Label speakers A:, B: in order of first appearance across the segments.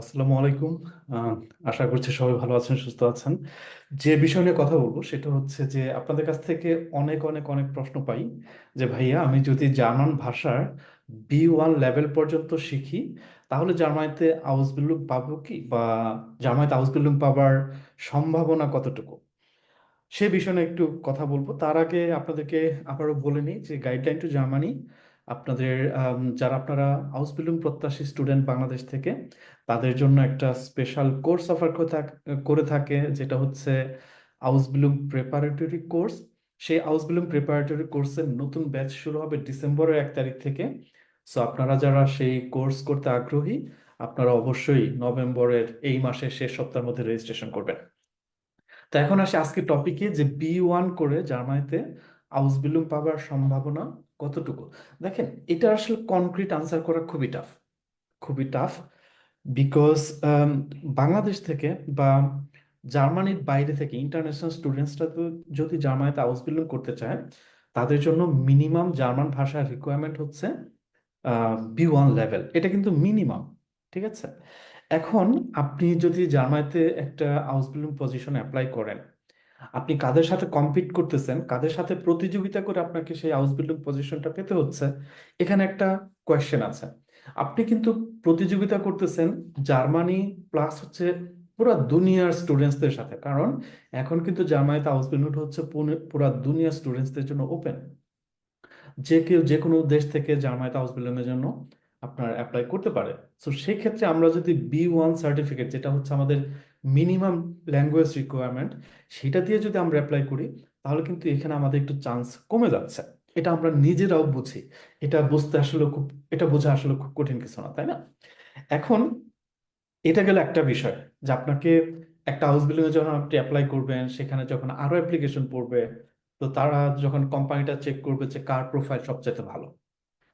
A: আসসালামু আলাইকুম। আশা করছি সবাই ভালো আছেন, সুস্থ আছেন। যে বিষয় নিয়ে কথা বলব সেটা হচ্ছে যে আপনাদের কাছ থেকে অনেক অনেক অনেক প্রশ্ন পাই যে, ভাইয়া, আমি যদি জার্মান ভাষার বি ওয়ান লেভেল পর্যন্ত শিখি, তাহলে জার্মানিতে আউসবিল্ডিং পাবো কি? বা জার্মানিতে আউসবিল্ডিং পাবার সম্ভাবনা কতটুকু? সে বিষয়ে একটু কথা বলব। তার আগে আপনাদেরকে আবারও বলে নিই যে, গাইডলাইন টু জার্মানি আপনাদের যারা আপনারা আউসবিল্ডিং প্রত্যাশী স্টুডেন্ট বাংলাদেশ থেকে, তাদের জন্য একটা স্পেশাল কোর্স অফার করে থাকে, যেটা হচ্ছে আউসবিল্ডিং প্রিপারেটরি কোর্স সেই আউসবিল্ডিং প্রিপারেটরি কোর্সের নতুন ব্যাচ শুরু হবে ডিসেম্বরের এক তারিখ থেকে। সো আপনারা যারা সেই কোর্স করতে আগ্রহী, আপনারা অবশ্যই নভেম্বরের এই মাসের শেষ সপ্তাহের মধ্যে রেজিস্ট্রেশন করবেন। তো এখন আসি আজকে টপিকে যে বি ওয়ান করে জার্মানিতে আউসবিল্ডিং পাবার সম্ভাবনা। কতটুকু? দেখেন, এটা আসলে কনক্রিট আনসার করা খুবই টাফ খুবই টাফ বিকজ বাংলাদেশ থেকে বা জার্মানির বাইরে থেকে ইন্টারন্যাশনাল স্টুডেন্টসরা তো যদি জার্মানিতে আউসবিল্ডিং করতে চায়, তাদের জন্য মিনিমাম জার্মান ভাষার রিকোয়ারমেন্ট হচ্ছে বি ওয়ান লেভেল এটা কিন্তু মিনিমাম ঠিক আছে? এখন আপনি যদি জার্মানিতে একটা আউসবিল্ডিং পজিশনে অ্যাপ্লাই করেন আপনি কাদের সাথে কম্পিট করতেছেন, কাদের সাথে প্রতিযোগিতা করে আপনাকে সেই আউসবিল্ডিং পজিশনটা পেতে হচ্ছে, এখানে একটা কোয়েশ্চেন আছে। আপনি কিন্তু প্রতিযোগিতা করতেছেন, জার্মানি প্লাস হচ্ছে পুরো দুনিয়ার স্টুডেন্টসদের সাথে, কারণ এখন কিন্তু জার্মানিতে আউসবিল্ডিং হচ্ছে পুরো দুনিয়ার স্টুডেন্টসদের জন্য ওপেন যে কেউ যে কোনো দেশ থেকে জার্মানিতে হাউস এর জন্য আপনার অ্যাপ্লাই করতে পারে। সো সেই ক্ষেত্রে আমরা যদি বি ওয়ান সার্টিফিকেট যেটা হচ্ছে আমাদের মিনিমাম ল্যাঙ্গুয়েজ রিকোয়ারমেন্ট সেটা দিয়ে যদি আমরা অ্যাপ্লাই করি, তাহলে কিন্তু এখানে আমাদের একটু চান্স কমে যাচ্ছে। এটা আমরা নিজেরাও বুঝি। এটা বুঝতে আসলে খুব, এটা বোঝা আসলে খুব কঠিন কিছু না, তাই না? এখন এটা গেল একটা বিষয়, যে আপনাকে একটা হাউস বিল্ডিং এ যখন আপনি অ্যাপ্লাই করবেন, সেখানে যখন আরও অ্যাপ্লিকেশন পড়বে, তো তারা যখন কোম্পানিটা চেক করবে যে কার প্রোফাইল সবচেয়ে ভালো,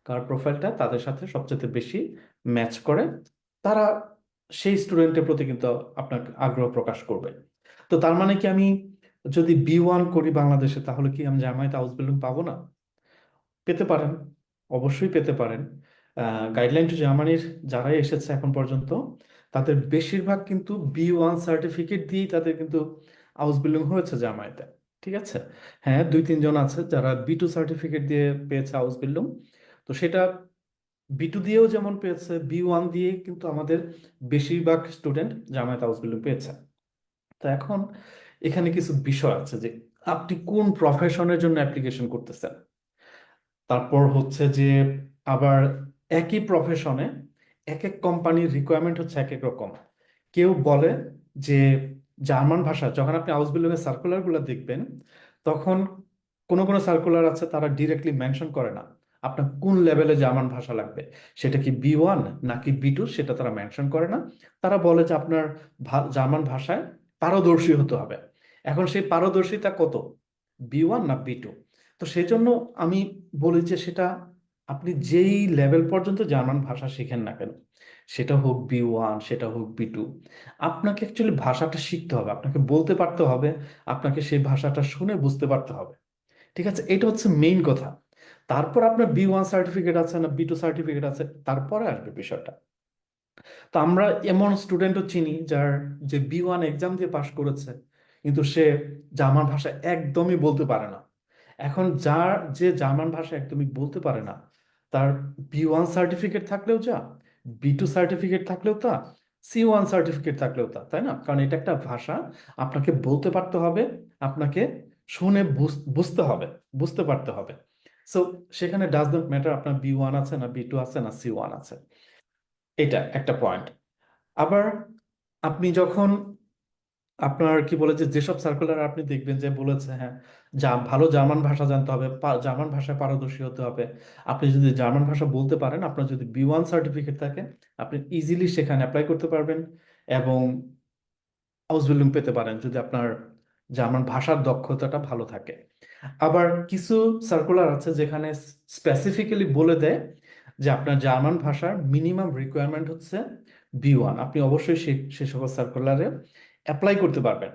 A: কার প্রোফাইলটা তাদের সাথে সবচেয়ে বেশি ম্যাচ করে, তারা সেই স্টুডেন্টের প্রতি কিন্তু আপনার আগ্রহ প্রকাশ করবে। তো তার মানে কি আমি যদি বি ওয়ান করি বাংলাদেশে, তাহলে কি আমি জামায়াত হাউস বিল্ডিং পাবো না? পেতে পারেন, অবশ্যই পেতে পারেন। গাইডলাইন টু জার্মানির যারাই এসেছে এখন পর্যন্ত, তাদের বেশিরভাগ কিন্তু বি ওয়ান সার্টিফিকেট দিয়েই তাদের কিন্তু হাউস বিল্ডিং হয়েছে জামায়াতে। ঠিক আছে? হ্যাঁ দুই তিনজন আছে যারা বি টু সার্টিফিকেট দিয়ে পেয়েছে হাউস বিল্ডিং তো সেটা বি টু দিয়েও যেমন পেয়েছে বি ওয়ান দিয়ে কিন্তু আমাদের বেশিরভাগ স্টুডেন্ট জামায়াত হাউস বিল্ডিং পেয়েছে। তো এখন এখানে কিছু বিষয় আছে যে, আপনি কোন প্রফেশনের জন্য অ্যাপ্লিকেশন করতেছেন? তারপর হচ্ছে যে, আবার একই প্রফেশনে এক এক কোম্পানির রিকোয়ারমেন্ট হচ্ছে এক এক রকম। কেউ বলে যে, জার্মান ভাষা, যখন আপনি আউসবিল্ডিং এর সার্কুলারগুলো দেখবেন, তখন কোনো কোনো সার্কুলার আছে তারা ডিরেক্টলি মেনশন করে না। আপনার কোন লেভেলে জার্মান ভাষা লাগবে? সেটা কি বি ওয়ান নাকি বি টু? সেটা তারা মেনশন করে না। তারা বলে যে আপনার জার্মান ভাষায় পারদর্শী হতে হবে। এখন সেই পারদর্শিতা কত? বি ওয়ান না বি টু? তো সেই জন্য আমি বলি যে সেটা আপনি যেই লেভেল পর্যন্ত জার্মান ভাষা শিখেন না কেন, সেটা হোক বি ওয়ান, সেটা হোক বি টু, আপনাকে অ্যাকচুয়ালি ভাষাটা শিখতে হবে। আপনাকে বলতে পারতে হবে, আপনাকে সেই ভাষাটা শুনে বুঝতে পারতে হবে। ঠিক আছে? এটা হচ্ছে মেইন কথা। তারপর আপনার বি ওয়ান সার্টিফিকেট আছে না বি টু সার্টিফিকেট আছে, তারপরে আসবে বিষয়টা। তো আমরা এমন স্টুডেন্টও চিনি যার যে বি ওয়ান এক্সাম দিয়ে পাশ করেছে, কিন্তু সে জার্মান ভাষা একদমই বলতে পারে না। এখন যার যে জার্মান ভাষা একদমই বলতে পারে না, তার বি ওয়ান সার্টিফিকেট থাকলেও যা বি টু সার্টিফিকেট থাকলেও তা সি ওয়ান সার্টিফিকেট থাকলেও তা, তাই না? কারণ এটা একটা ভাষা, আপনাকে বলতে পারতে হবে, আপনাকে শুনে বুঝতে হবে, বুঝতে পারতে হবে। সো সেখানে ডাজ নট ম্যাটার আপনার বি ওয়ান আছে না বি টু আছে না সি ওয়ান আছে। এটা একটা পয়েন্ট আবার আপনি যখন আপনার কি বলে যে, যেসব সার্কুলার আপনি দেখবেন যে বলেছে হ্যাঁ যা ভালো জার্মান ভাষা জানতে হবে জার্মান ভাষায় পারদর্শী হতে হবে। আপনি যদি জার্মান ভাষা বলতে পারেন, আপনার যদি বি ওয়ান সার্টিফিকেট থাকে, আপনি ইজিলি সেখানে অ্যাপ্লাই করতে পারবেন এবং হাউস বিল্ডিং পেতে পারেন যদি আপনার জার্মান ভাষার দক্ষতাটা ভালো থাকে। আবার কিছু সার্কুলার আছে যেখানে স্পেসিফিক্যালি বলে দেয় যে আপনার জার্মান ভাষার মিনিমাম রিকোয়ারমেন্ট হচ্ছে বি ওয়ান আপনি অবশ্যই সে সকল সার্কুলারে অ্যাপ্লাই করতে পারবেন।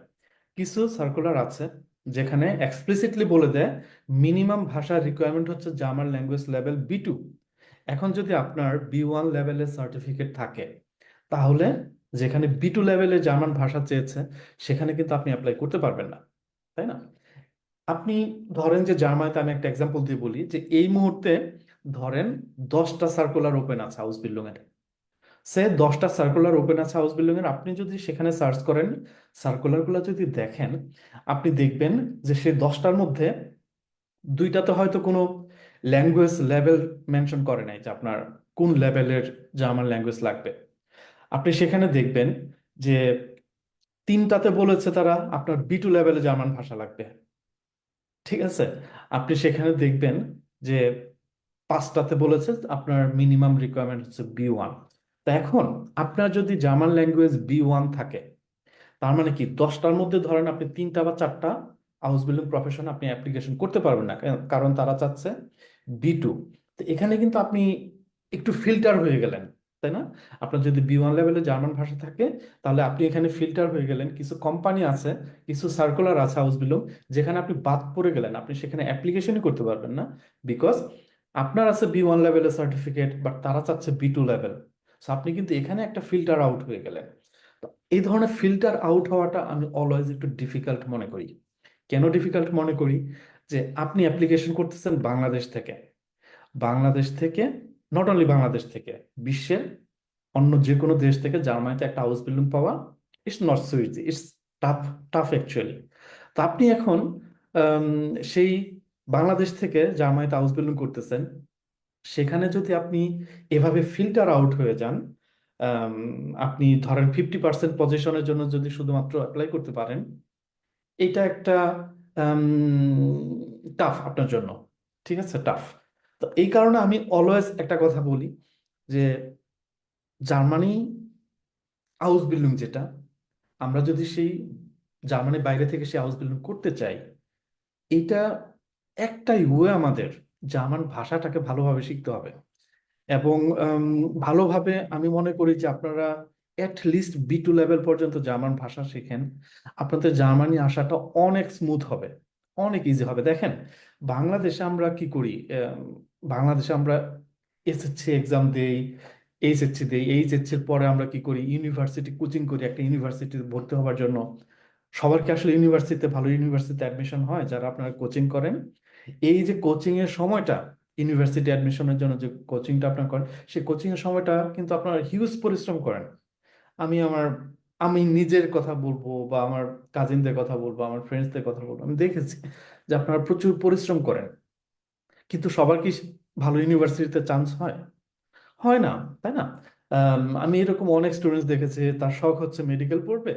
A: কিছু সার্কুলার আছে যেখানে এক্সপ্লিসিটলি বলে দেয় মিনিমাম ভাষার রিকোয়ারমেন্ট হচ্ছে German language level B two এখন যদি আপনার বি ওয়ান লেভেলের সার্টিফিকেট থাকে, তাহলে যেখানে বি টু লেভেলে জার্মান ভাষা চেয়েছে, সেখানে কিন্তু আপনি অ্যাপ্লাই করতে পারবেন না, তাই না? আপনি ধরেন যে জার্মানিতে আমি একটা এক্সাম্পল দিয়ে বলি যে এই মুহূর্তে ধরেন দশটা সার্কুলার ওপেন আছে হাউস বিল্ডিং এর। সে দশটা সার্কুলার ওপেন আছে হাউস বিল্ডিং এর, আপনি যদি সেখানে সার্চ করেন সার্কুলারগুলো যদি দেখেন, আপনি দেখবেন যে সেই দশটার মধ্যে দুইটাতে হয়তো কোনো ল্যাঙ্গুয়েজ লেভেল মেনশন করে নাই যে আপনার কোন লেভেলের জার্মান ল্যাঙ্গুয়েজ লাগবে। আপনি সেখানে দেখবেন যে তিনটাতে বলেছে তারা আপনার বি টু লেভেলে জার্মান ভাষা লাগবে। ঠিক আছে? আপনি সেখানে দেখবেন যে পাঁচটাতে বলেছে আপনার মিনিমাম রিকোয়ারমেন্ট হচ্ছে বি ওয়ান তা এখন আপনার যদি জার্মান ল্যাঙ্গুয়েজ বি ওয়ান থাকে, তার মানে কি দশটার মধ্যে ধরেন আপনি তিনটা বা চারটা হাউস বিল্ডিং প্রফেশন আপনি অ্যাপ্লিকেশন করতে পারবেন না কারণ তারা চাচ্ছে বি টু তো এখানে কিন্তু আপনি একটু ফিল্টার হয়ে গেলেন। তাই না? আপনার যদি বি ওয়ান লেভেলে জার্মান ভাষা থাকে, তাহলে আপনি এখানে ফিল্টার হয়ে গেলেন, কিছু কোম্পানি আছে, কিছু সার্কুলার আছে হাউস বিল্ডিং যেখানে আপনি বাদ পড়ে গেলেন, আপনি সেখানে অ্যাপ্লিকেশনই করতে পারবেন না। বিকজ আপনার আছে বি ওয়ান লেভেলের সার্টিফিকেট বাট তারা চাচ্ছে বি টু লেভেল সো আপনি কিন্তু এখানে একটা ফিল্টার আউট হয়ে গেলেন। তো এই ধরনের ফিল্টার আউট হওয়াটা আমি অলওয়েজ একটু ডিফিকাল্ট মনে করি। কেন ডিফিকাল্ট মনে করি? যে আপনি অ্যাপ্লিকেশন করতেছেন বাংলাদেশ থেকে। বাংলাদেশ থেকে নট অনলি বাংলাদেশ থেকে, বিশ্বের অন্য যে কোনো দেশ থেকে জার্মানিতে একটা হাউস বিল্ডিং পাওয়া it's not so easy it's tough tough actually তো আপনি এখন সেই বাংলাদেশ থেকে জার্মানিতে হাউস বিল্ডিং করতেছেন, সেখানে যদি আপনি এভাবে ফিল্টার আউট হয়ে যান আপনি ধরেন ফিফটি পার্সেন্ট পজিশনের জন্য যদি শুধুমাত্র অ্যাপ্লাই করতে পারেন, এটা একটা টাফ আপনার জন্য, ঠিক আছে টাফ তো এই কারণে আমি অলওয়েজ একটা কথা বলি যে জার্মানি হাউস বিল্ডিং যেটা, আমরা যদি সেই জার্মানির বাইরে থেকে সেই হাউস বিল্ডিং করতে চাই, এটা একটাই ওয়ে আমাদের জার্মান ভাষাটাকে ভালোভাবে শিখতে হবে। এবং ভালোভাবে আমি মনে করি যে আপনারা at least B two level পর্যন্ত জার্মান ভাষা শেখেন, আপনাদের জার্মানি আসাটা অনেক স্মুথ হবে। অনেক ইজি হবে। দেখেন, বাংলাদেশে আমরা কি করি? বাংলাদেশে আমরা এসএসসি এক্সাম দেই এইচএসসি দেই। এইচএসসির পরে আমরা কি করি? ইউনিভার্সিটি কোচিং করি, একটা ইউনিভার্সিটিতে ভর্তি হওয়ার জন্য। সবার কি আসলে ইউনিভার্সিটিতে ভালো ইউনিভার্সিটিতে অ্যাডমিশন হয়? যারা আপনারা কোচিং করেন। এই যে কোচিং এর সময়টা ইউনিভার্সিটি অ্যাডমিশনের জন্য যে কোচিংটা আপনার করেন, সেই কোচিং এর সময়টা কিন্তু আপনারা হিউজ পরিশ্রম করেন। আমি আমার আমি নিজের কথা বলব বা আমার কাজিনদের কথা বলব আমার ফ্রেন্ডসদের কথা বলব। আমি দেখেছি যে আপনারা প্রচুর পরিশ্রম করেন কিন্তু সবার কি ভালো ইউনিভার্সিটিতে চান্স হয়? হয় না তাই না? আম, এরকম অনেক স্টুডেন্টস দেখেছি তার শখ হচ্ছে মেডিকেল পড়বে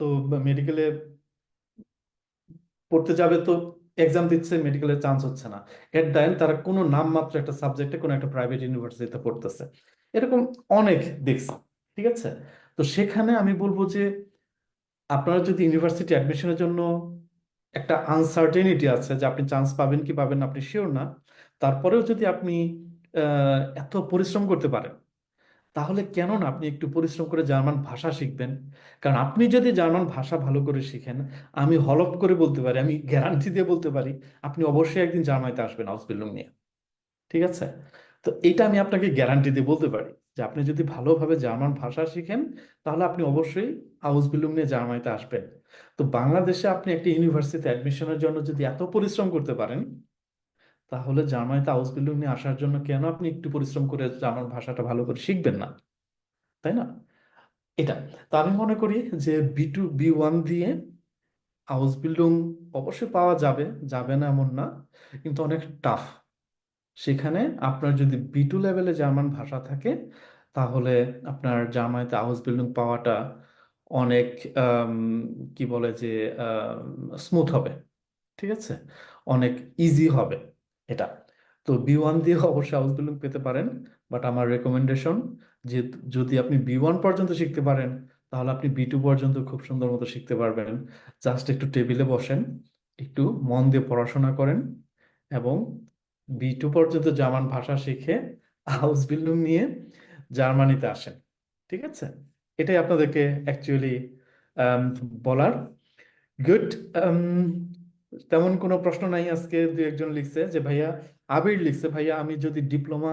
A: তো মেডিকেলে পড়তে যাবে তো এক্সাম দিচ্ছে মেডিকেলের চান্স হচ্ছে না। এট দ্য এন্ড তারা কোনো নামমাত্র একটা সাবজেক্টে কোনো একটা প্রাইভেট ইউনিভার্সিটিতে পড়তেছে। এরকম অনেক দেখছি ঠিক আছে? তো সেখানে আমি বলব যে আপনারা যদি ইউনিভার্সিটি অ্যাডমিশনের জন্য একটা আনসার্টেনিটি আছে যে আপনি চান্স পাবেন কি পাবেন আপনি শিওর না, তারপরেও যদি আপনি এত পরিশ্রম করতে পারেন, তাহলে কেন না আপনি একটু পরিশ্রম করে জার্মান ভাষা শিখবেন? কারণ আপনি যদি জার্মান ভাষা ভালো করে শিখেন, আমি হলফ করে বলতে পারি, আমি গ্যারান্টি দিয়ে বলতে পারি, আপনি অবশ্যই একদিন জার্মানিতে আসবেন আউসবিল্ডিং নিয়ে। ঠিক আছে? তো এটা আমি আপনাকে গ্যারান্টি দিয়ে বলতে পারি। যে আপনি যদি ভালোভাবে জার্মান ভাষা শিখেন, তাহলে আপনি অবশ্যই আউসবিল্ডিং নিয়ে জার্মানিতে আসবেন। তো বাংলাদেশে আপনি একটা ইউনিভার্সিটিতে অ্যাডমিশনের জন্য যদি এত পরিশ্রম করতে পারেন, তাহলে জার্মানিতে আউসবিল্ডিং নিয়ে আসার জন্য কেন আপনি একটু পরিশ্রম করে জার্মান ভাষাটা ভালো করে শিখবেন না? তাই না? এটা। তো আমি মনে করি যে বি টু বি ওয়ান দিয়ে হাউস বিল্ডিং অবশ্যই পাওয়া যাবে যাবে না এমন না, কিন্তু অনেক টাফ সেখানে আপনার যদি বি টু লেভেলে জার্মান ভাষা থাকে, তাহলে আপনার জার্মানিতে বিল্ডিং পাওয়াটা অনেক কি বলে যে স্মুথ হবে। ঠিক আছে? অনেক ইজি হবে এটা। তো বি ওয়ান দিয়ে অবশ্যই হাউস বিল্ডিং পেতে পারেন বাট আমার রেকমেন্ডেশন যে যদি আপনি বি ওয়ান পর্যন্ত শিখতে পারেন, তাহলে আপনি বি টু পর্যন্ত খুব সুন্দর মতো শিখতে পারবেন। জাস্ট একটু টেবিলে বসেন, একটু মন দিয়ে পড়াশোনা করেন এবং বি টু পর্যন্ত জার্মান ভাষা শিখে হাউস বিল্ডিং নিয়ে জার্মানিতে আসেন, ঠিক আছে? এটাই আপনাদেরকে অ্যাকচুয়ালি বলার। গুড তেমন কোনো প্রশ্ন নাই আজকে দু একজন লিখছে যে, ভাইয়া, আবির লিখছে, ভাইয়া, আমি যদি ডিপ্লোমা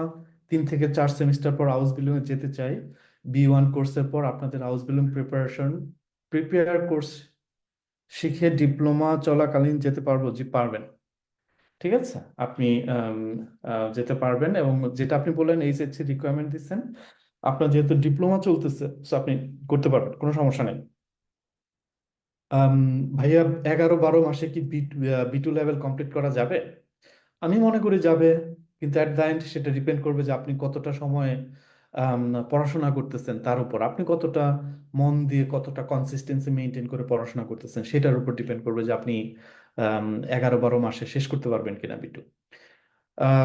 A: তিন থেকে চার সেমিস্টার পর হাউস বিল্ডিং এ যেতে চাই বি ওয়ান কোর্সের পর আপনাদের আউসবিলুম প্রিপারেশন প্রিপেয়ার কোর্স শিখে ডিপ্লোমা চলাকালীন যেতে পারব, জি, পারবেন। ঠিক আছে? আপনি যেতে পারবেন এবং যেটা আপনি বললেন এইচএসসি রিকোয়ারমেন্ট দিচ্ছেন, আপনার যেহেতু ডিপ্লোমা চলতেছে সো আপনি করতে পারবেন, কোনো সমস্যা নেই। ভাইয়া, এগারো বারো মাসে কি বি টু লেভেল কমপ্লিট করা যাবে? আমি মনে করি যাবে, কিন্তু অ্যাট দ্য এন্ড সেটা ডিপেন্ড করবে যে আপনি কতটা সময় পড়াশোনা করতেছেন তার উপর। আপনি কতটা মন দিয়ে কতটা কনসিস্টেন্সি মেনটেন করে পড়াশোনা করতেছেন, সেটার উপর ডিপেন্ড করবে যে আপনি এগারো বারো মাসে শেষ করতে পারবেন কিনা বিটু?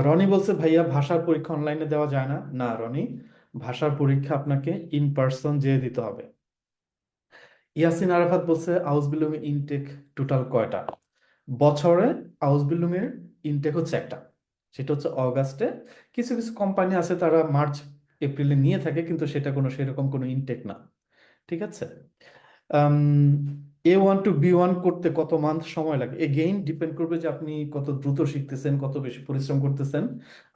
A: রনি বলছে, ভাইয়া, ভাষার পরীক্ষা অনলাইনে দেওয়া যায় না। না, রনি, ভাষার পরীক্ষা আপনাকে ইন পার্সন যেয়ে দিতে হবে। ইয়াসিন আরাফাত বলছে, আউস আউসবিলুম ইনটেক টোটাল কয়টা? বছরে আউসবিলুমের ইনটেক হচ্ছে একটা। সেটা হচ্ছে অগাস্টে। কিছু কিছু কোম্পানি আছে তারা মার্চ, এপ্রিলে নিয়ে থাকে, কিন্তু সেটা কোনো, সেরকম কোনো ইনটেক না। ঠিক আছে? A one to B one করতে কত মান্থ সময় লাগে? এগেইন ডিপেন্ড করবে যে আপনি কত দ্রুত শিখতেছেন, কত বেশি পরিশ্রম করতেছেন।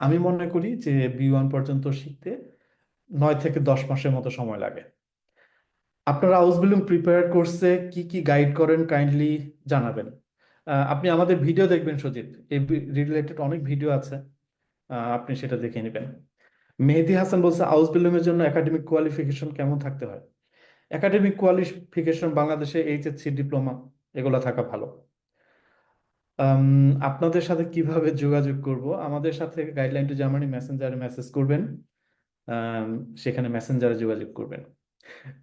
A: আমি মনে করি যে বি ওয়ান পর্যন্ত শিখতে নয় থেকে দশ মাসের মতো সময় লাগে। আপনারা আউসবিলুম প্রিপেয়ার কোর্সে কি কি গাইড করেন কাইন্ডলি জানাবেন। আপনি আমাদের ভিডিও দেখবেন, সজিত। এই রিলেটেড অনেক ভিডিও আছে। আপনি সেটা দেখে নেবেন। মেহেদি হাসান বলছে আউসবিলুমের জন্য একাডেমিক কোয়ালিফিকেশন কেমন থাকতে হয়? একাডেমিক কোয়ালিফিকেশন বাংলাদেশে এইচএসসি ডিপ্লোমা এগুলো থাকা ভালো। আপনাদের সাথে কীভাবে যোগাযোগ করব? আমাদের সাথে গাইডলাইন টু জার্মানি মেসেঞ্জারে মেসেজ করবেন। সেখানে মেসেঞ্জারে যোগাযোগ করবেন।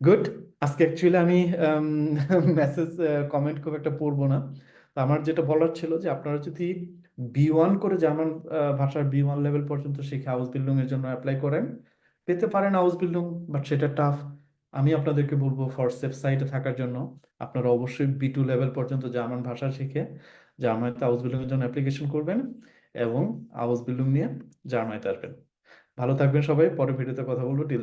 A: গুড আজকে অ্যাকচুয়ালি আমি মেসেজ কমেন্ট খুব একটা পড়ব না। তো আমার যেটা বলার ছিল যে আপনারা যদি বি ওয়ান করে জার্মান ভাষার বি ওয়ান লেভেল পর্যন্ত শিখে হাউস বিল্ডিং এর জন্য অ্যাপ্লাই করেন, পেতে পারেন হাউস বিল্ডিং বাট সেটা টাফ আমি আপনাদেরকে বলব ফরসেপ সাইটে থাকার জন্য আপনারা অবশ্যই বি টু লেভেল পর্যন্ত জার্মান ভাষা শিখে জার্মানিতে আউস বিল্ডিং এর জন্য অ্যাপ্লিকেশন করবেন এবং আউস বিল্ডিং নিয়ে জার্মানিতে আসবেন। ভালো থাকবেন সবাই, পরে ভিডিওতে কথা বলব।